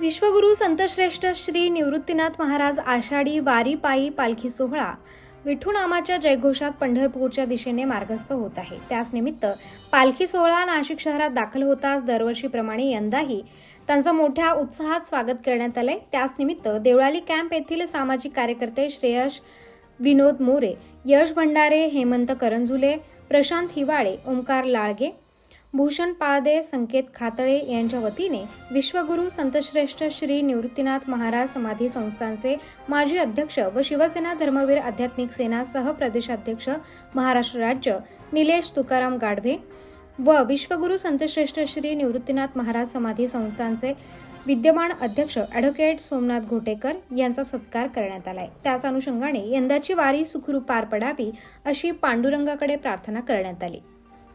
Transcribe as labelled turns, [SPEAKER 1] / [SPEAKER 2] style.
[SPEAKER 1] विश्वगुरू संतश्रेष्ठ श्री निवृत्तीनाथ महाराज आषाढी वारी पायी पालखी सोहळा विठुनामाच्या जयघोषात पंढरपूरच्या दिशेने मार्गस्थ होत आहे. त्याच निमित्त पालखी सोहळा नाशिक शहरात दाखल होताच दरवर्षीप्रमाणे यंदाही त्यांचं मोठ्या उत्साहात स्वागत करण्यात आलंय. त्याच निमित्त देवळाली कॅम्प येथील सामाजिक कार्यकर्ते श्रेयश विनोद मोरे यश भंडारे हेमंत करंजुले प्रशांत हिवाळे ओंकार लाळगे भूषण पाळदे संकेत खातळे यांच्या वतीने विश्वगुरु संतश्रेष्ठ श्री निवृत्तीनाथ महाराज समाधी संस्थानचे माजी अध्यक्ष व शिवसेना धर्मवीर आध्यात्मिक सेना सहप्रदेशाध्यक्ष महाराष्ट्र राज्य निलेश तुकाराम गाढवे व विश्वगुरु संतश्रेष्ठ श्री निवृत्तीनाथ महाराज समाधी संस्थानचे विद्यमान अध्यक्ष ॲडव्होकेट सोमनाथ घोटेकर यांचा सत्कार करण्यात आलाय. त्याच अनुषंगाने यंदाची वारी सुखरूप पार पडावी अशी पांडुरंगाकडे प्रार्थना करण्यात आली.